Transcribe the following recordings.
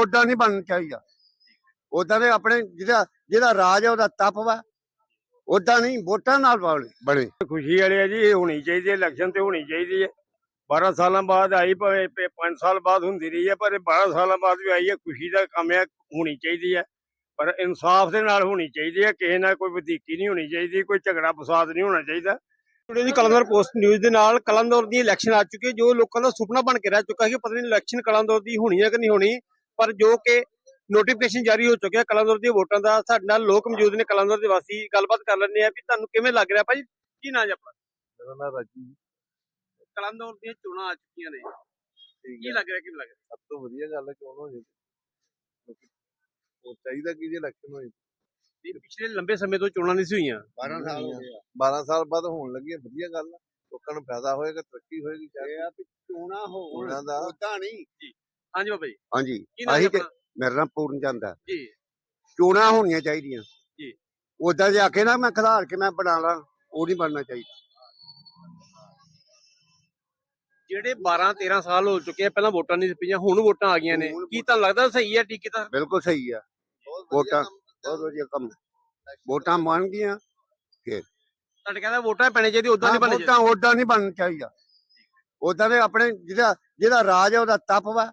ਉਦਾਂ ਨਹੀਂ ਬਣਨਾ ਚਾਹੀਦਾ ਉਦਾਂ ਦੇ ਆਪਣੇ ਜਿਹਦਾ ਜਿਹਦਾ ਰਾਜ ਹੈ ਉਹਦਾ ਤਪ ਵਾ। ਉਦਾਂ ਨਹੀਂ ਵੋਟਾਂ ਨਾਲ ਬਣੇ- ਖੁਸ਼ੀ ਵਾਲੀ ਹੈ ਜੀ ਇਹ ਹੋਣੀ ਚਾਹੀਦੀ ਹੈ ਇਲੈਕਸ਼ਨ ਤੇ ਹੋਣੀ ਚਾਹੀਦੀ ਹੈ। 12 ਸਾਲਾਂ ਬਾਅਦ ਆਈ ਭਾਵੇਂ 5 ਸਾਲ ਬਾਅਦ ਹੁੰਦੀ ਰਹੀ ਹੈ ਪਰ ਇਹ 12 ਸਾਲਾਂ ਬਾਅਦ ਵੀ ਆਈ ਹੈ ਖੁਸ਼ੀ ਦਾ ਕੰਮ ਹੈ ਹੋਣੀ ਚਾਹੀਦੀ ਹੈ। ਪਰ ਇਨਸਾਫ ਦੇ ਨਾਲ ਹੋਣੀ ਚਾਹੀਦੀ ਹੈ ਕਿਸੇ ਨਾਲ ਕੋਈ ਵਧੀਕੀ ਨਹੀਂ ਹੋਣੀ ਚਾਹੀਦੀ ਕੋਈ ਝਗੜਾ ਫਸਾਦ ਨਹੀਂ ਹੋਣਾ ਚਾਹੀਦਾ। ਜੁੜੇ ਦੀ ਕਲੰਦਰ ਪੋਸਟ ਨਿਊਜ਼ ਦੇ ਨਾਲ ਕਲੰਦਰ ਦੀ ਇਲੈਕਸ਼ਨ ਆ ਚੁੱਕੀ ਹੈ ਜੋ ਲੋਕਾਂ ਦਾ ਸੁਪਨਾ ਬਣ ਕੇ ਰਹਿ ਚੁੱਕਾ ਹੈ ਕਿ ਪਤਾ ਨਹੀਂ ਇਲੈਕਸ਼ਨ ਕਲੰਦਰ ਦੀ ਹੋਣੀ ਹੈ ਕਿ ਨਹੀਂ ਹੋਣੀ। ਪਰ ਜੋ ਕਿ ਨੋਟੀਫਿਕੇਸ਼ਨ ਜਾਰੀ ਹੋ ਚੁੱਕਿਆ ਕਲੰਦਰ ਦੀਆਂ ਵੋਟਾਂ ਦਾ ਸਾਡੇ ਨਾਲ ਲੋਕ ਮੌਜੂਦ ਨੇ ਕਲੰਦਰ ਦੇ ਵਾਸੀ ਗੱਲਬਾਤ ਕਰ ਲੈਂਦੇ ਆ ਵੀ ਤੁਹਾਨੂੰ ਕਿਵੇਂ ਲੱਗ ਰਿਹਾ ਭਾਈ ਕੀ ਨਾਂ ਜੀ ਆਪਣਾ? ਮੇਰਾ ਨਾਮ ਰਾਜੀ ਕਲੰਦਰ ਦੀਆਂ ਚੋਣਾਂ ਆ ਚੁੱਕੀਆਂ ਨੇ। ਕੀ ਲੱਗ ਰਿਹਾ ਕਿਵੇਂ ਲੱਗ ਰਿਹਾ? ਸਭ ਤੋਂ ਵਧੀਆ ਗੱਲ ਹੈ ਚੋਣ ਹੋ ਜੇ ਉਹ ਚਾਹੀਦਾ ਕਿ ਜੇ ਇਲੈਕਸ਼ਨ ਹੋਏ ਜੀ, ਪਿਛਲੇ ਲੰਬੇ ਸਮੇਂ ਤੋਂ ਚੋਣਾਂ ਨਹੀਂ ਸੀ ਹੋਈਆਂ। 12 ਸਾਲ ਹੋ ਗਏ 12 ਸਾਲ ਬਾਅਦ ਹੋਣ ਲੱਗੀ ਹੈ, ਵਧੀਆ ਗੱਲ ਹੈ ਲੋਕਾਂ ਨੂੰ ਫਾਇਦਾ ਹੋਏਗਾ ਤਰੱਕੀ ਹੋਏਗੀ ਇਹ ਆ ਵੀ ਚੋਣਾ ਹੋਣ ਉਹਨਾਂ ਦਾ ਉਦਾਂ ਨਹੀਂ। ਹਾਂਜੀ ਬਾਬਾ ਜੀ। ਹਾਂਜੀ। ਕੀ ਜੀ ਤੇ ਆਪਣਾ? ਮੇਰਾ ਨਾਮ ਪੂਰਨ ਚੰਦ ਹੈ ਜੀ। ਚੋਣਾਂ ਹੋਣੀਆਂ ਚਾਹੀਦੀਆਂ। ਜੀ। ਉਦਾਂ ਜੇ ਆਖੇ ਨਾ ਮੈਂ ਖਿਲਾਰ ਕੇ ਮੈਂ ਬਣਾ ਲਾਂ ਉਹ ਨਹੀਂ ਬਣਨਾ ਚਾਹੀਦਾ। ਜਿਹੜੇ 12 13 ਸਾਲ ਹੋ ਚੁੱਕੇ ਆ ਪਹਿਲਾਂ ਵੋਟਾਂ ਨਹੀਂ ਸੀ ਪਈਆਂ ਹੁਣ ਵੋਟਾਂ ਆ ਗਈਆਂ ਨੇ। ਹੁਣ ਕੀ ਤੁਹਾਨੂੰ ਲੱਗਦਾ ਸਹੀ ਹੈ ਟਿਕੀ ਤਾਂ? ਬਿਲਕੁਲ ਸਹੀ ਆ। ਵੋਟਾਂ ਬਹੁਤ ਵਧੀਆ ਕੰਮ। ਵੋਟਾਂ ਮੰਨ ਗਈਆਂ ਤੁਹਾਡੇ ਕਹਿੰਦਾ ਵੋਟਾਂ ਪੈਣੇ ਚਾਹੀਦੀ ਉਦਾਂ ਨਹੀਂ ਬਣੇ ਵੋਟਾਂ ਉਦਾਂ ਨਹੀਂ ਬਣਨਾ ਚਾਹੀਦਾ ਉਦਾਂ ਦੇ ਆਪਣੇ ਜਿਹਦਾ ਜਿਹਦਾ ਰਾਜ ਹੈ ਉਹਦਾ ਤਪ ਵਾ।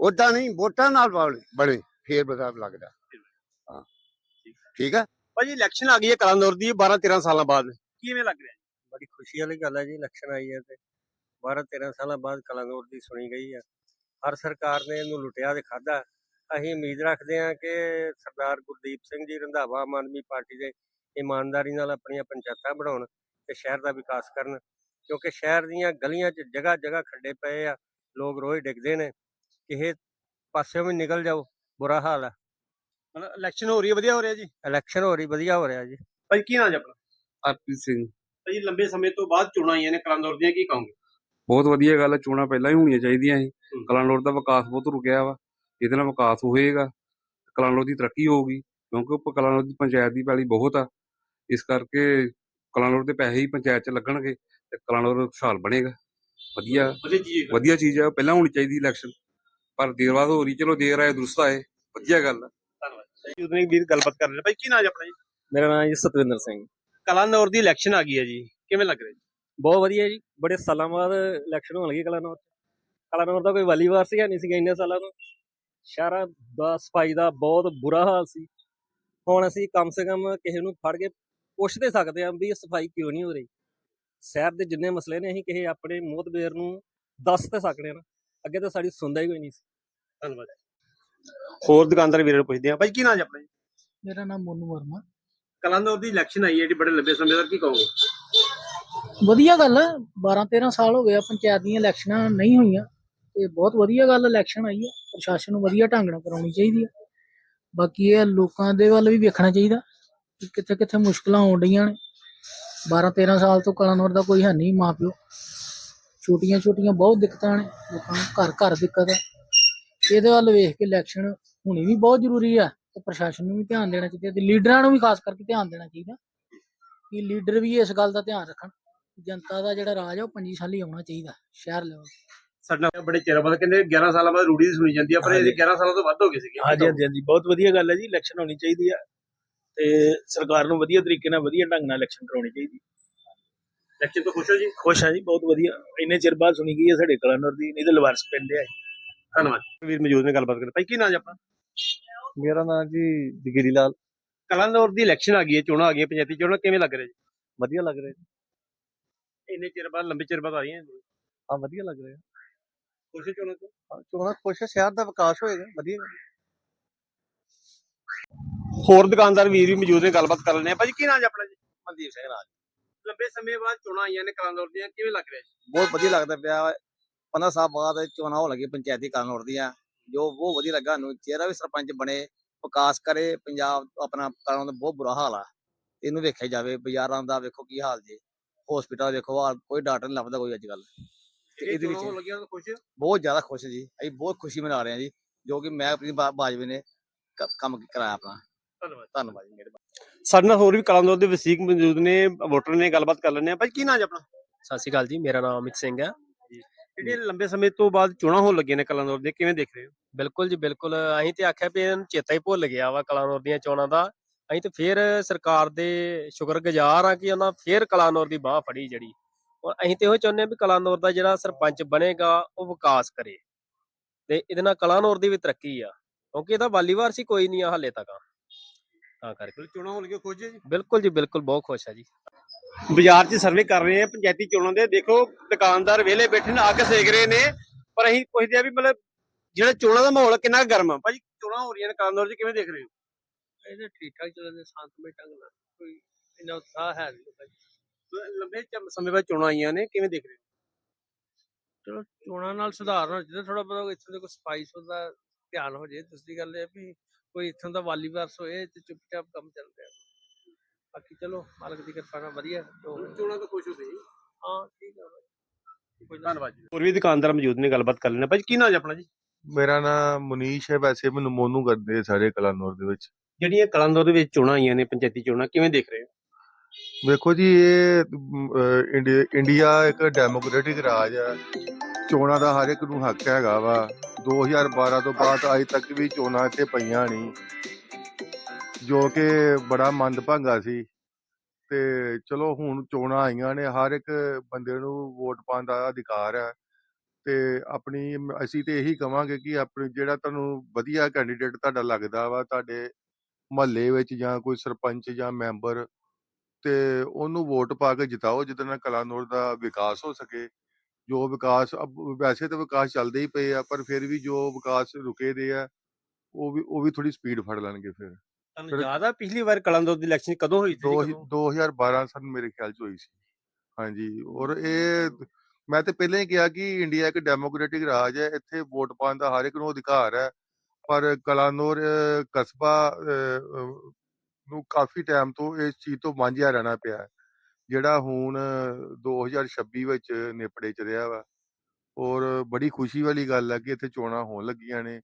ਉਦਾਂ ਨਹੀਂ ਵੋਟਾਂ ਨਾਲ ਬਣੇ- ਬਣੇ ਫੇਰ ਬਤਾ ਲੱਗਦਾ। ਹਾਂ। ਠੀਕ ਆ ਭਾਜੀ ਇਲੈਕਸ਼ਨ ਆ ਗਈ ਹੈ ਕਲੰਦਰ ਦੀ 12 13 ਸਾਲਾਂ ਬਾਅਦ। ਕਿਵੇਂ ਲੱਗ ਰਿਹਾ? ਬੜੀ ਖੁਸ਼ੀ ਵਾਲੀ ਗੱਲ ਹੈ ਜੀ ਇਲੈਕਸ਼ਨ ਆਈ ਹੈ ਤੇ 12 13 ਸਾਲਾਂ ਬਾਅਦ ਕਲਾਨੌਰ ਦੀ ਸੁਣੀ ਗਈ ਹੈ। ਹਰ ਸਰਕਾਰ ਨੇ ਇਹਨੂੰ ਲੁੱਟਿਆ ਤੇ ਖਾਦਾ ਅਸੀਂ ਉਮੀਦ ਰੱਖਦੇ ਹਾਂ ਕਿ ਸਰਦਾਰ ਗੁਰਦੀਪ ਸਿੰਘ ਜੀ ਰੰਧਾਵਾ ਆਮ ਆਦਮੀ ਪਾਰਟੀ ਦੇ ਇਮਾਨਦਾਰੀ ਨਾਲ ਆਪਣੀਆਂ ਪੰਚਾਇਤਾਂ ਬਣਾਉਣ ਤੇ ਸ਼ਹਿਰ ਦਾ ਵਿਕਾਸ ਕਰਨ ਕਿਉਂਕਿ ਸ਼ਹਿਰ ਦੀਆਂ ਗਲੀਆਂ 'ਚ ਜਗ੍ਹਾ ਜਗ੍ਹਾ ਖੱਡੇ ਪਏ ਆ ਲੋਕ ਰੋਜ਼ ਡਿੱਗਦੇ ਨੇ। ਕਿਸੇ ਪਾਸਿਓਂ ਵੀ ਨਿਕਲ ਜਾਓ ਬੁਰਾ ਹਾਲ ਹੈ ਮਤਲਬ ਇਲੈਕਸ਼ਨ ਹੋ ਰਹੀ ਹੈ ਵਧੀਆ ਹੋ ਰਿਹਾ ਜੀ? ਇਲੈਕਸ਼ਨ ਹੋ ਰਹੀ ਵਧੀਆ ਹੋ ਰਿਹਾ ਜੀ। ਭਾਈ ਕੀ ਨਾਂ ਜੀ ਆਪਣਾ? ਹਰਪ੍ਰੀਤ ਸਿੰਘ। ਭਾਜੀ ਲੰਬੇ ਸਮੇਂ ਤੋਂ ਬਾਅਦ ਚੋਣਾਂ ਆਈਆਂ ਨੇ ਕਲੰਦਰ ਦੀਆਂ ਕੀ ਕਹੋਗੇ? ਬਹੁਤ ਵਧੀਆ ਗੱਲ ਹੈ ਚੋਣਾਂ ਪਹਿਲਾਂ ਹੀ ਹੋਣੀਆਂ ਚਾਹੀਦੀਆਂ ਸੀ। ਹੂੰ। ਕਲਾਨੌਰ ਦਾ ਵਿਕਾਸ ਬਹੁਤ ਰੁਕਿਆ ਵਾ ਇਹਦੇ ਨਾਲ ਵਿਕਾਸ ਹੋਏਗਾ ਕਲਾਨੌਰ ਦੀ ਤਰੱਕੀ ਹੋਊਗੀ ਕਿਉਂਕਿ ਉਹ ਕਲਾਨੌਰ ਦੀ ਪੰਚਾਇਤ ਦੀ ਪੈਲੀ ਬਹੁਤ ਆ। ਇਸ ਕਰਕੇ ਕਲਾਨੌਰ ਦੇ ਪੈਸੇ ਹੀ ਪੰਚਾਇਤ 'ਚ ਲੱਗਣਗੇ ਤੇ ਕਲਾਨੌਰ ਖੁਸ਼ਹਾਲ ਬਣੇਗਾ। ਵਧੀਆ ਵਧੀਆ ਚੀਜ਼ ਵਧੀਆ ਚੀਜ਼ ਆ ਪਹਿਲਾਂ ਹੋਣੀ ਚਾਹੀਦੀ ਇਲੈਕਸ਼ਨ ਪਰ ਦੇਰ ਬਾਅਦ ਹੋ ਰਹੀ ਚਲੋ ਦੇਰ ਆਏ ਦੁਰਸਤ ਆਏ ਵਧੀਆ ਗੱਲ ਆ। ਧੰਨਵਾਦ। ਉਹਨੇ ਵੀਰ ਗੱਲਬਾਤ ਕਰ ਲੈ ਭਾਈ ਕੀ ਨਾਂ ਜੀ ਆਪਣਾ ਜੀ? ਮੇਰਾ ਨਾਮ ਜੀ ਸਤਵਿੰਦਰ ਸਿੰਘ। ਕਲੰਦਰ ਦੀ ਇਲੈਕਸ਼ਨ ਆ ਗਈ ਹੈ ਜੀ। ਕਿਵੇਂ ਲੱਗ ਰਿਹਾ ਜੀ? ਬਹੁਤ ਵਧੀਆ ਜੀ। ਬੜੇ ਸਾਲਾਂ ਬਾਅਦ ਇਲੈਕਸ਼ਨ ਹੋਣ ਲੱਗੀ ਕਲਾਨੌਰ ਕਲਾਨੌਰ ਦਾ ਕੋਈ ਵਾਲੀਵਾਰ ਸੀਗਾ ਨਹੀਂ ਸੀਗਾ ਇੰਨੇ ਸਾਲਾਂ ਤੋਂ। ਸ਼ਹਿਰਾਂ ਦਾ ਸਫ਼ਾਈ ਦਾ ਬਹੁਤ ਬੁਰਾ ਹਾਲ ਸੀ। ਹੁਣ ਅਸੀਂ ਕਮ ਸੇ ਕਮ ਕਿਸੇ ਨੂੰ ਫੜ ਕੇ ਪੁੱਛ ਦੇ ਸਕਦੇ ਹਾਂ ਵੀ ਇਹ ਸਫ਼ਾਈ ਕਿਉਂ ਨਹੀਂ ਹੋ ਰਹੀ। ਸ਼ਹਿਰ ਦੇ ਜਿੰਨੇ ਮਸਲੇ ਨੇ ਅਸੀਂ ਕਿਸੇ ਆਪਣੇ ਮੋਤਬੇਰ ਨੂੰ ਦੱਸ ਤੇ ਸਕਦੇ ਹਾਂ ਨਾ। ਅੱਗੇ ਤਾਂ ਸਾਡੀ ਸੁਣਦਾ ਹੀ ਕੋਈ ਨਹੀਂ ਸੀ। ਧੰਨਵਾਦ। ਹੋਰ ਦੁਕਾਨਦਾਰ ਵੀਰਾਂ ਨੂੰ ਪੁੱਛਦੇ ਆ ਭਾਈ ਕੀ ਨਾਂ ਜੀ ਆਪਣਾ ਜੀ? ਮੇਰਾ ਨਾਮ ਮੋਨੂ ਵਰਮਾ। ਕਲੰਦਰ ਦੀ ਇਲੈਕਸ਼ਨ ਆਈ ਹੈ ਜੀ ਬੜੇ ਲੰਬੇ ਸਮੇਂ ਤੱਕ ਕੀ ਕਹੋਗੇ? ਵਧੀਆ ਗੱਲ ਹੈ। 12 13 ਸਾਲ ਹੋ ਗਏ ਆ ਪੰਚਾਇਤ ਦੀਆਂ ਇਲੈਕਸ਼ਨਾਂ ਨਹੀਂ ਹੋਈਆਂ। ਤੇ ਬਹੁਤ ਵਧੀਆ ਗੱਲ ਇਲੈਕਸ਼ਨ ਆਈ ਹੈ। ਪ੍ਰਸ਼ਾਸਨ ਨੂੰ ਵਧੀਆ ਢੰਗ ਨਾਲ ਕਰਾਉਣੀ ਚਾਹੀਦੀ ਹੈ। ਬਾਕੀ ਇਹ ਲੋਕਾਂ ਦੇ ਵੱਲ ਵੀ ਵੇਖਣਾ ਚਾਹੀਦਾ ਕਿ ਕਿੱਥੇ ਕਿੱਥੇ ਮੁਸ਼ਕਲਾਂ ਆਉਣ ਡਈਆਂ ਨੇ। 12 13 ਸਾਲ ਤੋਂ ਕਲਾਨੌਰ ਦਾ ਕੋਈ ਹੈ ਨਹੀਂ ਮਾਪਿਓ। ਛੋਟੀਆਂ ਛੋਟੀਆਂ ਬਹੁਤ ਦਿੱਕਤਾਂ ਨੇ ਲੋਕਾਂ ਨੂੰ ਘਰ ਘਰ ਦਿੱਕਤ ਹੈ ਇਹਦੇ ਵੱਲ ਵੇਖ ਕੇ ਇਲੈਕਸ਼ਨ ਹੋਣੀ ਵੀ ਬਹੁਤ ਜ਼ਰੂਰੀ ਆ ਤੇ ਪ੍ਰਸ਼ਾਸਨ ਨੂੰ ਵੀ ਧਿਆਨ ਦੇਣਾ ਚਾਹੀਦਾ ਤੇ ਲੀਡਰਾਂ ਨੂੰ ਵੀ ਖਾਸ ਕਰਕੇ ਧਿਆਨ ਦੇਣਾ ਚਾਹੀਦਾ ਕਿ ਲੀਡਰ ਵੀ ਇਸ ਗੱਲ ਦਾ ਧਿਆਨ ਰੱਖਣ ਜਨਤਾ ਦਾ ਜਿਹੜਾ ਰਾਜ ਆ ਉਹ 25 ਸਾਲ ਹੀ ਆਉਣਾ ਚਾਹੀਦਾ ਸ਼ਹਿਰ ਲੈਵਲ ਸਾਡੇ ਬੜੇ ਚਿਰ ਬਾਅਦ ਕਹਿੰਦੇ 11 ਸਾਲਾਂ ਬਾਅਦ ਰੂੜੀ ਦੀ ਸੁਣੀ ਜਾਂਦੀ ਆ ਪਰ ਇਹਦੇ 11 ਸਾਲਾਂ ਤੋਂ ਵੱਧ ਹੋ ਗਏ ਸੀਗੇ। ਹਾਂਜੀ ਹਾਂਜੀ ਹਾਂਜੀ ਬਹੁਤ ਵਧੀਆ ਗੱਲ ਹੈ ਜੀ ਇਲੈਕਸ਼ਨ ਹੋਣੀ ਚਾਹੀਦੀ ਹੈ ਤੇ ਸਰਕਾਰ ਨੂੰ ਵਧੀਆ ਤਰੀਕੇ ਨਾਲ ਵਧੀਆ ਢੰਗ ਨਾਲ ਇਲੈਕਸ਼ਨ ਕਰਾਉਣੀ ਚਾਹੀਦੀ। ਇਲੈਕਸ਼ਨ ਤੋਂ ਖੁਸ਼ ਹੋ ਜੀ? ਖੁਸ਼ ਹਾਂ ਜੀ ਬਹੁਤ ਵਧੀਆ। ਇੰਨੇ ਚਿਰ ਬਾਅਦ ਸੁਣੀ ਗਈ ਹੈ ਸਾਡੇ ਕਲਾਨੌਰ ਦੀ ਨਹੀਂ ਤਾਂ ਲਵਾਰਸ ਪਿੰਡ ਹੈ। ਧੰਨਵਾਦ। ਵੀਰ ਮੌਜੂਦ ਨੇ ਗੱਲਬਾਤ ਕਰ ਭਾਈ ਕੀ ਨਾਂ ਜੀ ਆਪਣਾ? ਮੇਰਾ ਨਾਮ ਜੀ ਜਗੀਰੀ ਲਾਲ। ਕਲੰਦਰ ਦੀ ਇਲੈਕਸ਼ਨ ਆ ਗਈ ਹੈ ਚੋਣਾਂ ਆ ਗਈਆਂ ਪੰਚਾਇਤੀ ਚੋਣਾਂ ਕਿਵੇਂ ਲੱਗ ਰਿਹਾ ਜੀ? ਵਧੀਆ ਲੱਗ ਰਿਹਾ। ਜੀ ਇੰਨੇ ਚਿਰ ਬਾਅਦ ਲੰਬੇ ਚਿਰ ਬਾਅਦ ਆ ਰਹੀਆਂ ਹਾਂ ਵਧੀਆ ਲੱਗ ਰਿਹਾ। ਖੁਸ਼ੀ ਚੋਣਾਂ ਤੋਂ? ਚੋਣਾਂ ਖੁਸ਼ ਸ਼ਹਿਰ ਦਾ ਵਿਕਾਸ ਹੋਏਗਾ ਵਧੀਆ। ਹੋਰ ਦੁਕਾਨਦਾਰ ਵੀਰ ਵੀ ਮੌਜੂਦ ਨੇ ਗੱਲਬਾਤ ਕਰ ਲੈਣੇ ਆ ਭਾਜੀ ਕੀ ਨਾਂ ਜੀ ਆਪਣਾ ਜੀ? ਮਨਦੀਪ ਸਿੰਘ ਰਾਜ ਲੰਬੇ ਸਮੇਂ ਬਾਅਦ ਚੋਣਾਂ ਆਈਆਂ ਨੇ ਕਲੰਦਰ ਦੀਆਂ ਕਿਵੇਂ ਲੱਗ ਰਿਹਾ ਜੀ? ਬਹੁਤ ਵਧੀਆ ਲੱਗਦਾ ਪਿਆ। 15 ਸਾਲ ਬਾਅਦ ਚੋਣਾਂ ਹੋ ਲੱਗੀ ਪੰਚਾਇਤੀ ਕਾਨੂੰਨ ਦੀਆਂ। ਜੋ ਬਹੁਤ ਵਧੀਆ ਲੱਗਾ ਨੂੰ ਜਿਹੜਾ ਵੀ ਸਰਪੰਚ ਬਣੇ ਵਿਕਾਸ ਕਰੇ ਪੰਜਾਬ ਆਪਣਾ ਕਾਨੂੰਨ ਦਾ ਬਹੁਤ ਬੁਰਾ ਹਾਲ ਆ। ਇਹਨੂੰ ਵੇਖਿਆ ਜਾਵੇ ਬਾਜ਼ਾਰਾਂ ਦਾ ਵੇਖੋ ਕੀ ਹਾਲ ਜੇ। ਹਸਪੀਟਲ ਵੇਖੋ ਹਾਲ ਕੋਈ ਡਾਕਟਰ ਨਹੀਂ ਲੱਭਦਾ ਕੋਈ ਅੱਜ ਕੱਲ ਇਹਦੇ ਵਿੱਚ ਲੱਗੀਆਂ ਖੁਸ਼? ਬਹੁਤ ਜ਼ਿਆਦਾ ਖੁਸ਼ ਜੀ। ਅਸੀਂ ਬਹੁਤ ਖੁਸ਼ੀ ਮਨਾ ਰਹੇ ਹਾਂ ਜੀ। ਜੋ ਕਿ ਮੈਂ ਆਪਣੀ ਬਾਜਵੇ ਨੇ ਕੰਮ ਕਰਾਇਆ ਆਪਣਾ। ਧੰਨਵਾਦ। ਧੰਨਵਾਦ ਜੀ ਮਿਹਰਬਾਨੀ। ਸਾਡੇ ਨਾਲ ਹੋਰ ਵੀ ਕਲੰਦਰ ਦੇ ਵਸੀਕ ਮੌਜੂਦ ਨੇ ਵੋਟਰ ਨੇ ਗੱਲਬਾਤ ਕਰ ਲੈਣੇ ਆ ਭਾਈ ਕੀ ਨਾਂ ਜੀ ਆਪਣਾ? ਸਤਿ ਸ਼੍ਰੀ ਅਕਾਲ ਜੀ ਮੇਰਾ ਨਾਮ ਅਮਿਤ ਸਿੰਘ ਹੈ। ਜਿਹੜੀਆਂ ਲੰਬੇ ਸਮੇਂ ਤੋਂ ਬਾਅਦ ਚੋਣਾਂ ਹੋਣ ਲੱਗੀਆਂ ਨੇ ਕਲੰਦਰ ਦੀਆਂ? ਕਿਵੇਂ ਦੇਖ ਰਹੇ ਹੋ? ਬਿਲਕੁਲ ਜੀ ਬਿਲਕੁਲ। ਅਸੀਂ ਤੇ ਆਖਿਆ ਵੀ ਇਹਨੂੰ ਚੇਤਾ ਹੀ ਭੁੱਲ ਗਿਆ ਵਾ ਕਲਾਨੌਰ ਦੀਆਂ ਚੋਣਾਂ ਦਾ। ਅਸੀਂ ਤੇ ਫੇਰ ਸਰਕਾਰ ਦੇ ਸ਼ੁਕਰਗੁਜ਼ਾਰ ਆ ਕਿ ਉਹਨਾਂ ਫੇਰ ਕਲਾਨੌਰ ਦੀ ਬਾਹ ਫੜੀ ਜਿਹੜੀ। ਔਰ ਅਸੀਂ ਤੇ ਇਹੋ ਚਾਹੁੰਦੇ ਹਾਂ ਵੀ ਕਲਾਨੌਰ ਦਾ ਜਿਹੜਾ ਸਰਪੰਚ ਬਣੇਗਾ ਉਹ ਵਿਕਾਸ ਕਰੇ। ਤੇ ਇਹਦੇ ਨਾਲ ਕਲਾਨੌਰ ਦੀ ਵੀ ਤਰੱਕੀ ਆ। ਕਿਉਂਕਿ ਇਹਦਾ ਵਾਲੀਵਾਰ ਸੀ ਕੋਈ ਨਹੀਂ ਆ ਹਾਲੇ ਤੱਕ। ਤਾਂ ਕਰਕੇ। ਚੋਣਾਂ ਹੋ ਲਗੀਆਂ ਖੋਜੇ ਜੀ? ਬਿਲਕੁਲ ਜੀ ਬਿਲਕੁਲ ਬਹੁਤ ਖੁਸ਼ ਆ ਜੀ। ਬਾਜ਼ਾਰ 'ਚ ਸਰਵੇ ਕਰ ਰਹੇ ਆ ਪੰਚਾਇਤੀ ਚੋਣਾਂ ਦੇ। ਦੇਖੋ ਦੁਕਾਨਦਾਰ ਵਿਹਲੇ ਬੈਠੇ ਨੇ ਅੱਗ ਸੇਕ ਰਹੇ ਨੇ। ਪਰ ਅਸੀਂ ਪੁੱਛਦੇ ਆ ਵੀ ਮਤਲਬ ਜਿਹੜਾ ਚੋਣਾਂ ਦਾ ਮਾਹੌਲ ਕਿੰਨਾ ਕੁ ਗਰਮ ਆ? ਭਾਜੀ ਚੋਣਾਂ ਹੋ ਰਹੀਆਂ ਨੇ ਕਾਂਦੋਰ 'ਚ ਕਿਵੇਂ ਦੇਖ ਰਹੇ ਹੋ? ਇਹਦੇ ਠੀਕ ਠਾਕ ਚੱਲਦੇ ਸ਼ਾਂਤਮਈ ਢੰਗ ਨਾਲ। ਕੋਈ ਇੰਨਾ ਉਤਸ਼ਾਹ ਹੈ ਨਹੀਂ ਲੰਬੇ ਚਮ- ਸਮੇਂ ਬਾਅਦ ਚੋਣਾਂ ਆਈਆਂ ਨੇ ਕਿਵੇਂ ਦੇਖ ਰਹੇ ਹੋ? ਚਲੋ ਚੋਣਾਂ ਨਾਲ ਸੁਧਾਰ ਹੋਣਾ ਚਾਹੀਦਾ ਥੋੜਾ ਬਹੁਤਾ ਇੱਥੇ ਦੇ ਕੋਈ ਸਪਾਈਸ ਉਹਦਾ ਧਿਆਨ ਹੋ ਜੇ। ਦੂਸਰੀ ਗੱਲ ਇਹ ਵੀ ਕੋਈ ਇੱਥੋਂ ਦਾ ਵਾਲੀ ਵਾਰਸ ਹੋਏ ਤੇ ਚੁੱਪਚਾਪ ਕੰਮ ਚੱਲ ਰਿਹਾ ਬਾਕੀ ਚਲੋ ਮਾਲਕ ਦੀ ਕਿਰਪਾ ਨਾਲ ਵਧੀਆ। ਚੋਣਾਂ ਤੋਂ ਖੁਸ਼ ਹੋ ਤੁਸੀਂ ਹਾਂ ਠੀਕ ਆ ਕੋਈ ਨਾ। ਧੰਨਵਾਦ ਜੀ। ਹੋਰ ਵੀ ਦੁਕਾਨਦਾਰ ਮੌਜੂਦ ਨੇ ਗੱਲਬਾਤ ਕਰ ਲੈਣੇ ਭਾਜੀ ਕੀ ਨਾਮ ਹੈ ਆਪਣਾ ਜੀ? ਮੇਰਾ ਨਾਮ ਮੁਨੀਸ਼ ਹੈ ਵੈਸੇ ਮੈਨੂੰ ਮੋਨੂ ਕਰਦੇ ਆ ਸਾਰੇ ਕਲਾਨੌਰ ਦੇ ਵਿੱਚ। ਜਿਹੜੀਆਂ ਕਲੰਦੋਰ ਦੇ ਵਿੱਚ ਚੋਣਾਂ ਆਈਆਂ ਨੇ ਪੰਚਾਇਤੀ ਚੋਣਾਂ ਕਿਵੇਂ ਦੇਖ ਰਹੇ ਹੋ? ਵੇਖੋ ਜੀ ਇਹ ਅਮ, ਅਹ, ਇੰਡੀ- ਇੰਡੀਆ ਇੱਕ ਡੈਮੋਕ੍ਰੈਟਿਕ ਰਾਜ ਹੈ ਚੋਣਾਂ ਦਾ ਹਰ ਇੱਕ ਨੂੰ ਹੱਕ ਹੈਗਾ ਵਾ। 2012 ਤੋਂ ਬਾਅਦ ਅਜੇ ਤੱਕ ਵੀ ਚੋਣਾਂ ਇੱਥੇ ਪਈਆਂ ਨਹੀਂ ਜੋ ਕਿ ਬੜਾ ਮੰਦਭਾਗਾ ਸੀ। ਤੇ ਚਲੋ ਹੁਣ ਚੋਣਾਂ ਆਈਆਂ ਨੇ, ਹਰ ਇੱਕ ਬੰਦੇ ਨੂੰ ਵੋਟ ਪਾਉਣ ਦਾ ਅਧਿਕਾਰ ਹੈ। ਤੇ ਆਪਣੀ, ਅਸੀਂ ਤੇ ਇਹੀ ਕਵਾਂਗੇ ਕਿ ਆਪਣੀ ਜਿਹੜਾ ਤੁਹਾਨੂੰ ਵਧੀਆ ਕੈਂਡੀਡੇਟ ਤੁਹਾਡਾ ਲੱਗਦਾ ਵਾ, ਤੁਹਾਡੇ ਮਹੱਲੇ ਵਿੱਚ ਜਾਂ ਕੋਈ ਸਰਪੰਚ ਜਾਂ ਮੈਂਬਰ, ਤੇ ਉਹਨੂੰ ਵੋਟ ਪਾ ਕੇ ਜਿਤਾਓ, ਜਿਹਦੇ ਨਾਲ ਕਲਾਨੌਰ ਦਾ ਵਿਕਾਸ ਹੋ ਸਕੇ। ਜੋ ਵਿਕਾਸ ਅਬ ਵੈਸੇ ਤਾਂ ਵਿਕਾਸ ਚੱਲਦੇ ਹੀ ਪਏ ਆ ਪਰ ਫਿਰ ਵੀ ਜੋ ਵਿਕਾਸ ਰੁਕੇ ਦੇ ਆ ਉਹ ਵੀ ਉਹ ਵੀ ਥੋੜੀ ਸਪੀਡ ਫੜ ਲੈਣਗੇ ਫਿਰ। ਤੁਹਾਨੂੰ ਆ ਪਿਛਲੀ ਵਾਰ ਕਲੰਦੋਰ ਦੀ ਇਲੈਕਸ਼ਨ ਕਦੋਂ ਹੋਈ ਸੀ ਦੋ ਜੀ, ਹੀ- ਕਦੋਂ? 2012 ਸਨ ਮੇਰੇ ਖਿਆਲ ਚ ਹੋਈ ਸੀ। ਹਾਂਜੀ ਔਰ ਇਹ ਮੈਂ ਤੇ ਪਹਿਲਾਂ ਹੀ ਕਿਹਾ ਕਿ ਇੰਡੀਆ ਇੱਕ ਡੈਮੋਕ੍ਰੈਟਿਕ ਰਾਜ ਹੈ ਇੱਥੇ ਵੋਟ ਪਾਉਣ ਦਾ ਹਰ ਇੱਕ ਨੂੰ ਅਧਿਕਾਰ ਹੈ ਪਰ ਕਲਾਨੌਰ ਕਸਬਾ ਨੂੰ ਕਾਫੀ ਟਾਈਮ ਤੋਂ ਇਸ ਚੀਜ਼ ਤੋਂ ਵਾਂਝਿਆ ਰਹਿਣਾ ਪਿਆ ਹੈ। ਜਿਹੜਾ ਹੁਣ 2026 ਵਿੱਚ ਨੇਪੜੇ ਚ ਰਿਹਾ ਵਾ ਔਰ ਬੜੀ ਖੁਸ਼ੀ ਵਾਲੀ ਗੱਲ ਹੈ ਕਿ ਇੱਥੇ ਚੋਣਾਂ ਹੋਣ ਲੱਗੀਆਂ ਨੇ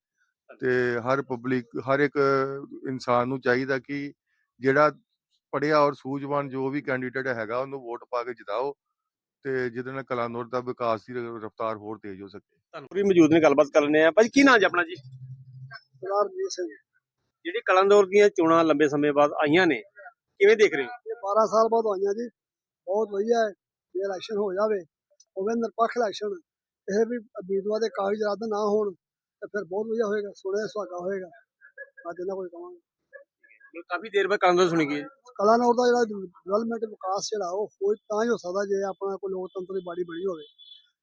ਤੇ ਹਰ ਪਬਲਿਕ ਹਰ ਇੱਕ ਇਨਸਾਨ ਨੂੰ ਚਾਹੀਦਾ ਕਿ ਜਿਹੜਾ ਪੜਿਆ ਔਰ ਸੂਝਵਾਨ ਜੋ ਵੀ ਕੈਂਡੀਡੇਟ ਹੈਗਾ ਉਹਨੂੰ ਵੋਟ ਪਾ ਕੇ ਜਿਤਾਓ ਤੇ ਜਿਹਦੇ ਨਾਲ ਕਲਾਨੌਰ ਦਾ ਵਿਕਾਸ ਦੀ ਰਫ਼ਤਾਰ ਹੋਰ ਤੇਜ਼ ਹੋ ਸਕੇ। ਤੁਹਾਨੂੰ ਵੀ ਮੌਜੂਦ ਨੇ ਗੱਲਬਾਤ ਕਰ ਲੈਣੇ ਆ ਭਾਜੀ ਕੀ ਨਾਮ ਜੀ ਆਪਣਾ ਜੀ? ਸਰਦਾਰਜੀਤ ਸਿੰਘ। ਜਿਹੜੀ ਕਲੰਦੋਰ ਦੀਆਂ ਚੋਣਾਂ ਲੰਬੇ ਸਮੇਂ ਬਾਅਦ ਆਈਆਂ ਨੇ ਕਿਵੇਂ ਦੇਖ ਰਹੇ ਹੋ? ਇਹ 12 ਸਾਲ ਬਾਅਦ ਹੋਈਆਂ ਜੀ। ਬਹੁਤ ਵਧੀਆ ਹੈ ਜੇ ਇਲੈਕਸ਼ਨ ਹੋ ਜਾਵੇ ਹੋਵੇ ਨਿਰਪੱਖ ਇਲੈਕਸ਼ਨ ਇਹ ਵੀ ਉਮੀਦਵਾਰ ਦੇ ਕਾਗਜ਼ ਰੱਦ ਨਾ ਹੋਣ ਤੇ ਫਿਰ ਬਹੁਤ ਵਧੀਆ ਹੋਏਗਾ ਸੁਣਿਆ ਸੁਹਾਗਾ ਹੋਏਗਾ। ਅੱਜ ਇਹਨਾਂ ਕੋਈ ਕਹਾਂਗੇ ਕਾਫੀ ਦੇਰ ਬਾਅਦ ਕਲੰਦੋਰ ਸੁਣੀ ਗਈ। ਕਲਾਨੌਰ ਦਾ ਜਿਹੜਾ ਡਿਵੈਲਪਮੈਂਟ ਵਿਕਾਸ ਜਿਹੜਾ ਉਹ ਹੋਈ ਤਾਂ ਹੀ ਹੋ ਸਕਦਾ ਜੇ ਆਪਣਾ ਕੋਈ ਲੋਕਤੰਤਰ ਦੀ ਬਾੜੀ ਬਣੀ ਹੋਵੇ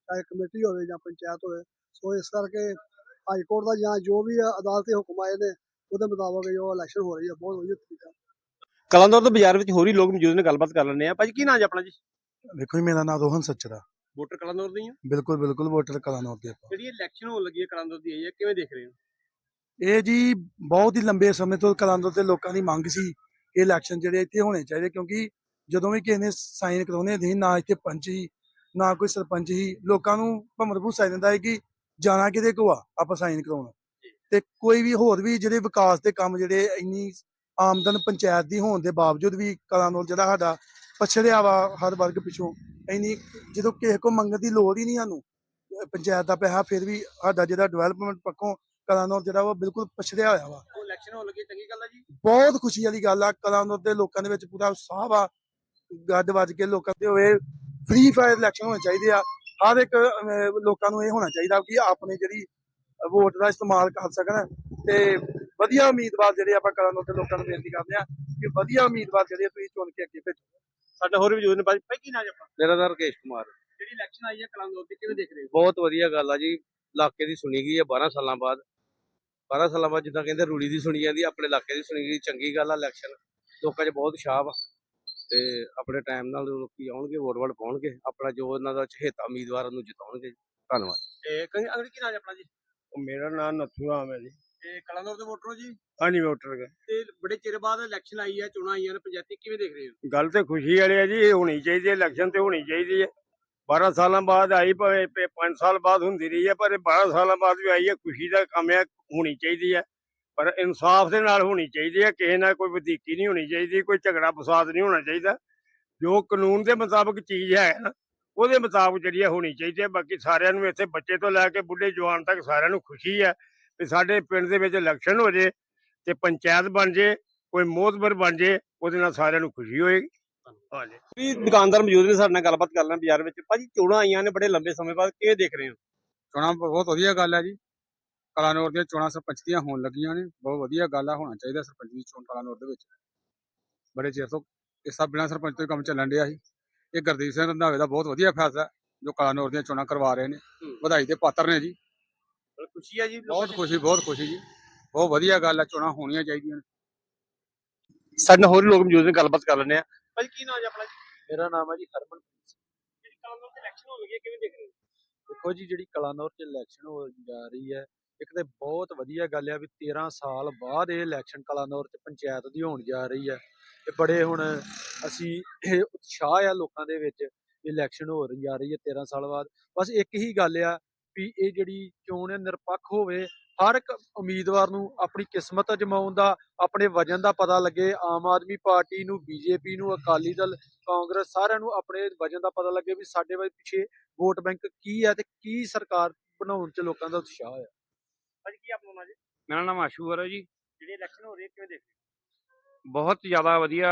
ਚਾਹੇ ਕਮੇਟੀ ਹੋਵੇ ਜਾਂ ਪੰਚਾਇਤ ਹੋਵੇ। ਸੋ ਇਸ ਕਰਕੇ ਹਾਈ ਕੋਰਟ ਦਾ ਜਾਂ ਜੋ ਵੀ ਅਦਾਲਤੀ ਹੁਕਮ ਆਏ ਨੇ ਉਹਦੇ ਮੁਤਾਬਕ ਜੋ ਇਲੈਕਸ਼ਨ ਹੋ ਰਹੀ ਹੈ ਬਹੁਤ ਵਧੀਆ ਤਰੀਕਾ ਕਲੰਦੋਰ ਦੇ ਬਾਜ਼ਾਰ ਵਿੱਚ ਹੋਰ ਹੀ ਲੋਕ ਮੌਜੂਦ ਨੇ ਗੱਲਬਾਤ ਕਰ ਲੈਣੇ ਆ ਭਾਜੀ ਕੀ ਨਾਮ ਜੀ ਆਪਣਾ ਜੀ? ਵੇਖੋ ਜੀ ਮੇਰਾ ਨਾਮ ਰੋਹਨ ਸੱਚਰਾ। ਵੋਟਰ ਕਲੰਦੋਰ ਦੀ ਆ ਬਿਲਕੁਲ ਬਿਲਕੁਲ ਵੋਟਰ ਕਲਾਨੌਰ ਦੇ ਆਪਾਂ। ਜਿਹੜੀ ਇਲੈਕਸ਼ਨ ਹੋਣ ਲੱਗੀ ਹੈ ਕਲੰਦੋਰ ਦੀ ਆਈ ਹੈ ਕਿਵੇਂ ਦੇਖ ਰਹੇ ਹੋ? ਇਹ ਜੀ ਬਹੁਤ ਹੀ ਲੰਬੇ ਸਮੇਂ ਤੋਂ ਕਲਾਨੌਰ ਦੇ ਲੋਕਾਂ ਦੀ ਮੰਗ ਸੀ ਕਿ ਇਲੈਕਸ਼ਨ ਜਿਹੜੇ ਇੱਥੇ ਹੋਣੇ ਚਾਹੀਦੇ ਕਿਉਂਕਿ ਜਦੋਂ ਵੀ ਕਿਸੇ ਨੇ ਸਾਈਨ ਕਰਾਉਣੇ ਸੀ ਨਾ ਇੱਥੇ ਪੰਚ ਸੀ ਨਾ ਕੋਈ ਸਰਪੰਚ ਸੀ ਲੋਕਾਂ ਨੂੰ ਭਮਰਪੂ ਸਾਈਨ ਦਿੰਦਾ ਹੈ ਕਿ ਜਾਣਾ ਕਿਤੇ ਕੋ ਆ ਆਪਾਂ ਸਾਈਨ ਕਰਾਉਣ। ਤੇ ਕੋਈ ਵੀ ਹੋਰ ਵੀ ਜਿਹੜੇ ਵਿਕਾਸ ਦੇ ਕੰਮ ਜਿਹੜੇ ਇੰਨੀ ਆਮਦਨ ਪੰਚਾਇਤ ਦੀ ਹੋਣ ਦੇ ਬਾਵਜੂਦ ਵੀ ਕਲਾਨੌਰ ਜਿਹੜਾ ਸਾਡਾ ਪਛੜਿਆ ਵਾ ਹਰ ਵਰਗ ਪਿਛੋਂ ਇੰਨੀ ਜਦੋਂ ਕਿਸੇ ਕੋ ਮੰਗਣ ਦੀ ਲੋੜ ਹੀ ਨਹੀਂ ਸਾਨੂੰ ਪੰਚਾਇਤ ਦਾ ਪੈਸਾ ਫਿਰ ਵੀ ਸਾਡਾ ਜਿਹੜਾ ਡਿਵੈਲਪਮੈਂਟ ਪੱਖੋਂ ਕਲਾਨੌਰ ਜਿਹੜਾ ਵਾ ਬਿਲਕੁਲ ਪਛੜਿਆ ਹੋਇਆ ਵਾ। ਉਹ ਇਲੈਕਸ਼ਨ ਹੋਣ ਲੱਗੀ ਚੰਗੀ ਗੱਲ ਹੈ ਜੀ। ਬਹੁਤ ਖੁਸ਼ੀ ਵਾਲੀ ਗੱਲ ਆ ਕਲਾਨੌਰ ਦੇ ਲੋਕਾਂ ਦੇ ਵਿੱਚ ਪੂਰਾ ਉਤਸ਼ਾਹ ਵਾ ਗੱਡ ਵੱਜ ਕੇ ਲੋਕਾਂ ਦੇ ਹੋਏ ਫ੍ਰੀ ਫਾਇਰ ਇਲੈਕਸ਼ਨ ਹੋਣੇ ਚਾਹੀਦੇ ਆ ਹਰ ਇੱਕ ਲੋਕਾਂ ਨੂੰ ਇਹ ਹੋਣਾ ਚਾਹੀਦਾ ਕਿ ਆਪਣੇ ਜਿਹੜੀ ਵੋਟ ਦਾ ਇਸਤੇਮਾਲ ਕਰ ਸਕਣ ਤੇ ਵਧੀਆ ਉਮੀਦਵਾਰ ਜਿਹੜੇ ਆਪਾਂ ਕਲਾਨੌਰ ਦੇ ਲੋਕਾਂ ਨੂੰ ਬੇਨਤੀ ਕਰਦੇ ਆ ਕਿ ਵਧੀਆ ਉਮੀਦਵਾਰ ਜਿਹੜੇ ਆ ਤੁਸੀਂ ਚੁਣ ਕੇ ਅੱਗੇ ਭੇਜੋ। ਸਾਡੇ ਹੋਰ ਵੀ ਮੌਜੂਦ ਨੇ ਭਾਜੀ ਭਾਈ ਕੀ ਨਾਮ ਆਪਣਾ? ਮੇਰਾ ਨਾਮ ਰਕੇਸ਼ ਕੁਮਾਰ ਜਿਹੜੀ ਇਲੈਕਸ਼ਨ ਆਈ ਹੈ ਕਲੰਦੋਰ ਦੀ ਕਿਵੇਂ ਦੇਖ ਰਹੇ ਹੋ? ਬਹੁਤ ਵਧੀਆ ਗੱਲ ਆ ਜੀ। ਇਲਾਕੇ ਦੀ ਸੁਣੀ ਗਈ ਹੈ 12 ਸਾਲਾਂ ਬਾਅਦ। 12 ਸਾਲਾਂ ਬਾਅਦ ਜਿੱਦਾਂ ਕਹਿੰਦੇ ਰੂੜੀ ਦੀ ਸੁਣੀ ਜਾਂਦੀ ਆਪਣੇ ਇਲਾਕੇ ਦੀ ਸੁਣੀ ਗਈ। ਚੰਗੀ ਗੱਲ ਆ ਇਲੈਕਸ਼ਨ ਲੋਕਾਂ 'ਚ ਬਹੁਤ ਉਤਸ਼ਾਹ ਵਾ ਤੇ ਆਪਣੇ ਟਾਈਮ ਨਾਲ ਲੋਕੀ ਆਉਣਗੇ ਵੋਟ ਵੋਟ ਪਾਉਣਗੇ ਆਪਣਾ ਜੋ ਉਹਨਾਂ ਦਾ ਚਹੇਤਾ ਉਮੀਦਵਾਰ ਨੂੰ ਜਿਤਾਉਣਗੇ। ਧੰਨਵਾਦ। ਤੇ ਕਹਿੰਦੇ ਅਗਰ ਕੀ ਨਾਮ ਜੀ ਆਪਣਾ ਜੀ? ਮੇਰਾ ਨਾਮ ਨੱਥੂ ਰਾਮ ਹੈ ਜੀ। ਤੇ ਕਲੰਦੋਰ ਦੇ ਵੋਟਰ ਹੋ ਜੀ? ਹਾਂਜੀ ਵੋਟਰ ਹੈ ਤੇ ਬੜੇ ਚਿਰ ਬਾਅਦ ਇਲੈਕਸ਼ਨ ਆਈ ਹੈ ਚੋਣਾਂ ਆਈਆਂ ਨੇ ਪੰਚਾਇਤੀ ਕਿਵੇਂ ਦੇਖ ਰਹੇ ਹੋ? ਗੱਲ ਤੇ ਖੁਸ਼ੀ ਵਾਲੀ ਹੈ ਜੀ ਇਹ ਹੋਣੀ ਚਾਹੀਦੀ ਹੈ ਇਲੈਕਸ਼ਨ ਤੇ ਹੋਣੀ ਚਾਹੀਦੀ ਹੈ। 12 ਸਾਲਾਂ ਬਾਅਦ ਆਈ ਭਾਵੇਂ 5 ਸਾਲ ਬਾਅਦ ਹੁੰਦੀ ਰਹੀ ਹੈ ਪਰ ਇਹ 12 ਸਾਲਾਂ ਬਾਅਦ ਵੀ ਆਈ ਹੈ ਖੁਸ਼ੀ ਦਾ ਕੰਮ ਹੈ ਹੋਣੀ ਚਾਹੀਦੀ ਹੈ। ਪਰ ਇਨਸਾਫ ਦੇ ਨਾਲ ਹੋਣੀ ਚਾਹੀਦੀ ਹੈ ਕਿਸੇ ਨਾਲ ਕੋਈ ਵਧੀਕੀ ਨਹੀਂ ਹੋਣੀ ਚਾਹੀਦੀ ਕੋਈ ਝਗੜਾ ਫਸਾਦ ਨਹੀਂ ਹੋਣਾ ਚਾਹੀਦਾ। ਜੋ ਕਾਨੂੰਨ ਦੇ ਮੁਤਾਬਕ ਚੀਜ਼ ਹੈ ਨਾ ਉਹਦੇ ਮੁਤਾਬਕ ਜਿਹੜੀ ਹੋਣੀ ਚਾਹੀਦੀ ਹੈ। ਬਾਕੀ ਸਾਰਿਆਂ ਨੂੰ ਇੱਥੇ ਬੱਚੇ ਤੋਂ ਲੈ ਕੇ ਬੁੱਢੇ ਜਵਾਨ ਤੱਕ ਸਾਰਿਆਂ ਨੂੰ ਖੁਸ਼ੀ ਹੈ। ਵੀ ਸਾਡੇ ਪਿੰਡ ਦੇ ਵਿੱਚ ਇਲੈਕਸ਼ਨ ਹੋ ਜੇ ਤੇ ਪੰਚਾਇਤ ਬਣ ਜੇ ਕੋਈ ਮੋਹਤਬਰ ਬਣ ਜੇ ਉਹਦੇ ਨਾਲ ਸਾਰਿਆਂ ਨੂੰ ਖੁਸ਼ੀ ਹੋਏਗੀ। ਹਾਂਜੀ। ਵੀ ਦੁਕਾਨਦਾਰ ਮੌਜੂਦ ਨੇ ਸਾਡੇ ਨਾਲ ਗੱਲਬਾਤ ਕਰ ਲੈਣ ਬਾਜ਼ਾਰ ਵਿੱਚ। ਭਾਜੀ ਚੋਣਾਂ ਆਈਆਂ ਨੇ ਬੜੇ ਲੰਬੇ ਸਮੇਂ ਬਾਅਦ ਕਿਵੇਂ ਦੇਖ ਰਹੇ ਹੋ? ਚੋਣਾਂ ਬਹੁਤ ਵਧੀਆ ਗੱਲ ਹੈ ਜੀ। ਕਲਾਨੌਰ ਦੀਆਂ ਚੋਣਾਂ ਸਰਪੰਚ ਦੀਆਂ ਹੋਣ ਲੱਗੀਆਂ ਨੇ। ਬਹੁਤ ਵਧੀਆ ਗੱਲ ਆ ਹੋਣਾ ਚਾਹੀਦਾ ਸਰਪੰਚ ਦੀ ਚੋਣ ਕਲਾਨੌਰ ਦੇ ਵਿੱਚ। ਬੜੇ ਚਿਰ ਤੋਂ ਇਸ ਸਭ ਬਿਨਾਂ ਸਰਪੰਚ ਤੋਂ ਕੰਮ ਚੱਲਣ ਡਿਆ ਸੀ। ਇਹ ਗੁਰਦੀਪ ਸਿੰਘ ਰੰਧਾਵੇ ਦਾ ਬਹੁਤ ਵਧੀਆ ਫੈਸਲਾ ਜੋ ਕਲਾਨੌਰ ਦੀਆਂ ਚੋਣਾਂ ਕਰਵਾ ਰਹੇ ਨੇ। ਵਧਾਈ ਦੇ ਪਾਤਰ ਨੇ ਜੀ। ਖੁਸ਼ੀ ਹੈ ਜੀ ਬਹੁਤ ਖੁਸ਼ੀ ਬਹੁਤ ਖੁਸ਼ੀ ਜੀ। ਬਹੁਤ ਵਧੀਆ ਗੱਲ ਹੈ ਚੋਣਾਂ ਹੋਣੀਆਂ ਚਾਹੀਦੀਆਂ ਨੇ। ਸਾਡੇ ਨਾਲ ਹੋਰ ਵੀ ਲੋਕ ਮੌਜੂਦ ਨੇ ਗੱਲਬਾਤ ਕਰ ਲੈਂਦੇ ਆ। ਭਾਜੀ ਕੀ ਨਾਮ ਹੈ ਆਪਣਾ ਮੇਰਾ ਨਾਮ ਹੈ ਜੀ ਹਰਮਨ ਜਿਹੜੀ ਕਲਾਨੌਰ ਦੀ ਇਲੈਕਸ਼ਨ ਹੋ ਗਈ ਹੈ ਕਿਵੇਂ ਦੇਖ ਰਹੇ ਹੋ? ਦੇਖੋ ਜੀ ਜਿਹੜੀ ਕਲਾਨੌਰ 'ਚ ਇਲੈਕਸ਼ਨ ਹੋ ਜਾ ਰਹੀ ਹੈ ਇੱਕ ਤੇ ਬਹੁਤ ਵਧੀਆ ਗੱਲ ਆ ਵੀ 13 ਸਾਲ ਬਾਅਦ ਇਹ ਇਲੈਕਸ਼ਨ ਕਲਾਨੌਰ 'ਚ ਪੰਚਾਇਤ ਦੀ ਹੋਣ ਜਾ ਰਹੀ ਹੈ। ਤੇ ਬੜੇ ਹੁਣ ਅਸੀਂ ਇਹ ਉਤਸ਼ਾਹ ਆ ਲੋਕਾਂ ਦੇ ਵਿੱਚ ਇਲੈਕਸ਼ਨ ਹੋ ਰਹੀ ਜਾ ਰਹੀ ਹੈ 13 ਸਾਲ ਬਾਅਦ। ਬਸ ਇੱਕ ਹੀ ਗੱਲ ਆ ਵੀ ਇਹ ਜਿਹੜੀ ਚੋਣ ਹੈ ਨਿਰਪੱਖ ਹੋਵੇ ਹਰ ਇੱਕ ਉਮੀਦਵਾਰ ਨੂੰ ਆਪਣੀ ਕਿਸਮਤ ਅਜਮਾਉਣ ਦਾ ਆਪਣੇ ਵਜਨ ਦਾ ਪਤਾ ਲੱਗੇ ਆਮ ਆਦਮੀ ਪਾਰਟੀ ਨੂੰ ਬੀਜੇਪੀ ਨੂੰ ਅਕਾਲੀ ਦਲ ਕਾਂਗਰਸ ਸਾਰਿਆਂ ਨੂੰ ਆਪਣੇ ਵਜਨ ਦਾ ਪਤਾ ਲੱਗੇ ਵੀ ਸਾਡੇ ਵੱਲ ਪਿੱਛੇ ਵੋਟ ਬੈਂਕ ਕੀ ਹੈ ਤੇ ਕੀ ਸਰਕਾਰ ਬਣਾਉਣ 'ਚ ਲੋਕਾਂ ਦਾ ਉਤਸ਼ਾਹ ਹੈ। ਭਾਜੀ ਕੀ ਆਪਣਾ ਨਾਮ ਜੀ? ਮੇਰਾ ਨਾਮ ਆਸ਼ੂ ਹੈ ਜੀ। ਜਿਹੜੀ ਇਲੈਕਸ਼ਨ ਹੋ ਰਹੀ ਕਿਵੇਂ ਦੇਖ ਰਹੇ ਬਹੁਤ ਜ਼ਿਆਦਾ ਵਧੀਆ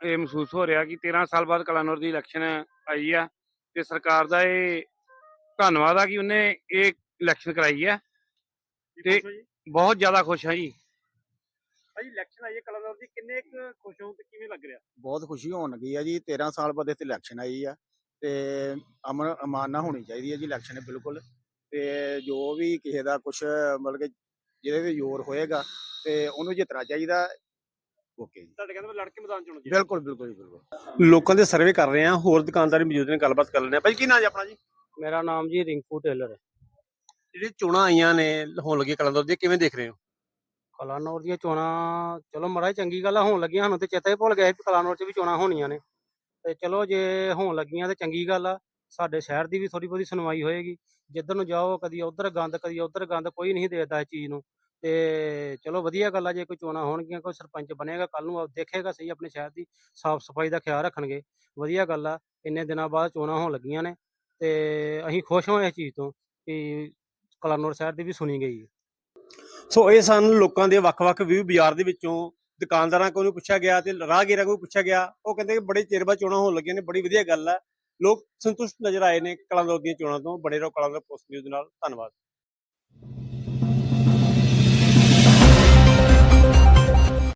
ਇਹ ਮਹਿਸੂਸ ਹੋ ਰਿਹਾ ਕਿ 13 ਸਾਲ ਬਾਅਦ ਕਲਾਨੌਰ ਦੀ ਇਲੈਕਸ਼ਨ ਆਈ ਆ ਤੇ ਸਰਕਾਰ ਦਾ ਇਹ ਧੰਨਵਾਦ ਆ ਕਿ ਉਹਨੇ ਇਹ ਇਲੈਕਸ਼ਨ ਕਰਾਈ ਆ। ਹੋ ਤੇ- ਜੀ? ਬਹੁਤ ਜ਼ਿਆਦਾ ਖੁਸ਼ ਹਾਂ ਜੀ। ਭਾਜੀ ਇਲੈਕਸ਼ਨ ਆਈ ਹੈ ਕਲਾਨੌਰ ਦੀ। ਕਿੰਨੇ ਕੁ ਖੁਸ਼ ਹੋ ਤੇ ਕਿਵੇਂ ਲੱਗ ਰਿਹਾ? ਬਹੁਤ ਖੁਸ਼ੀ ਹੋਣ ਲੱਗੀ ਆ ਜੀ। 13 ਸਾਲ ਬਾਅਦ ਇੱਥੇ ਇਲੈਕਸ਼ਨ ਆਈ ਆ ਤੇ ਅਮਨ ਅਮਾਨ ਨਾਲ ਹੋਣੀ ਚਾਹੀਦੀ ਹੈ ਜੀ ਇਲੈਕਸ਼ਨ ਬਿਲਕੁਲ। ਤੇ ਜੋ ਵੀ ਕਿਸੇ ਦਾ ਕੁਝ ਮਤਲਬ ਕਿ ਜਿਹਦੇ ਵੀ ਜ਼ੋਰ ਹੋਏਗਾ ਤੇ ਉਹਨੂੰ ਜਿੱਤਣਾ ਚਾਹੀਦਾ ਓਕੇ ਜੀ। ਤੁਹਾਡੇ ਕਹਿੰਦੇ ਲੜਕੇ ਮੈਦਾਨ ਚ ਹੋਣਾ ਚਾਹੀਦਾ। ਬਿਲਕੁਲ ਬਿਲਕੁਲ ਜੀ ਬਿਲਕੁਲ। ਲੋਕਾਂ ਦੇ ਸਰਵੇ ਕਰ ਰਹੇ ਆ ਹੋਰ ਦੁਕਾਨਦਾਰ ਮੌਜੂਦ ਨੇ ਗੱਲਬਾਤ ਕਰ ਲੈਂਦੇ ਆ ਭਾਜੀ ਕੀ ਨਾਮ ਜੀ ਆਪਣਾ ਜੀ? ਮੇਰਾ ਨਾਮ ਜੀ ਰਿੰਕੂ ਟੇਲਰ ਹੈ। ਜਿਹੜੀ ਚੋਣਾਂ ਆਈਆਂ ਨੇ ਹੋਣ ਲੱਗੀ ਕਲਾਨੌਰ ਦੀ ਕਿਵੇਂ ਦੇਖ ਰਹੇ ਹੋ? ਕਲਾਨੌਰ ਦੀਆਂ ਚੋਣਾਂ ਚਲੋ ਮਹਾਰਾਜ ਚੰਗੀ ਗੱਲ ਆ ਹੋਣ ਲੱਗੀਆਂ ਸਾਨੂੰ ਤੇ ਚੇਤਾ ਹੀ ਭੁੱਲ ਗਿਆ ਸੀ ਵੀ ਕਲਾਨੌਰ 'ਚ ਵੀ ਚੋਣਾਂ ਹੋਣੀਆਂ ਨੇ। ਤੇ ਚਲੋ ਜੇ ਹੋਣ ਲੱਗੀਆਂ ਤੇ ਚੰਗੀ ਗੱਲ ਆ ਸਾਡੇ ਸ਼ਹਿਰ ਦੀ ਵੀ ਥੋੜੀ ਬਹੁਤੀ ਸੁਣਵਾਈ ਹੋਏਗੀ। ਜਿੱਧਰ ਨੂੰ ਜਾਓ ਕਦੀ ਉਧਰ ਗੰਦ ਕਦੀ ਉਧਰ ਗੰਦ ਕੋਈ ਨਹੀਂ ਦੇਖਦਾ ਇਸ ਚੀਜ਼ ਨੂੰ। ਤੇ ਚਲੋ ਵਧੀਆ ਗੱਲ ਆ ਜੇ ਕੋਈ ਚੋਣਾਂ ਹੋਣਗੀਆਂ ਕੋਈ ਸਰਪੰਚ ਬਣੇਗਾ ਕੱਲ ਨੂੰ ਉਹ ਦੇਖੇਗਾ ਸਹੀ ਆਪਣੇ ਸ਼ਹਿਰ ਦੀ ਸਾਫ਼ ਸਫ਼ਾਈ ਦਾ ਖਿਆਲ ਰੱਖਣਗੇ। ਵਧੀਆ ਗੱਲ ਆ ਇੰਨੇ ਦਿਨਾਂ ਬਾਅਦ ਚੋਣਾਂ ਹੋਣ ਲੱਗੀਆਂ ਨੇ। ਤੇ ਅਸੀਂ ਖੁਸ਼ ਹਾਂ ਇਸ ਚੀਜ਼ ਤੋਂ ਕਿ ਕਲਾਨੌਰ ਸ਼ਹਿਰ ਦੀ ਵੀ ਸੁਣੀ ਗਈ ਹੈ। ਸੋ ਇਹ ਸਨ ਲੋਕਾਂ ਦੇ ਵੱਖ-ਵੱਖ ਵਿਊ ਬਾਜ਼ਾਰ ਦੇ ਵਿੱਚੋਂ। ਦੁਕਾਨਦਾਰਾਂ ਕੋਲੋਂ ਪੁੱਛਿਆ ਗਿਆ ਤੇ ਰਾਹਗੀਰਾਂ ਕੋਲੋਂ ਪੁੱਛਿਆ ਗਿਆ। ਉਹ ਕਹਿੰਦੇ ਕਿ ਬੜੇ ਚਿਰ ਬਾਅਦ ਚੋਣਾਂ ਹੋਣ ਲੱਗੀਆਂ ਨੇ, ਬੜੀ ਵਧੀਆ ਗੱਲ ਹੈ। ਲੋਕ ਸੰਤੁਸ਼ਟ ਨਜ਼ਰ ਆਏ ਨੇ ਕਲਾਨੌਰ ਦੀਆਂ ਚੋਣਾਂ ਤੋਂ। ਬੜੇ ਰਹੋ ਕਲਾਨੌਰ ਪੋਸਟ ਨਿਊਜ਼ ਨਾਲ। ਧੰਨਵਾਦ।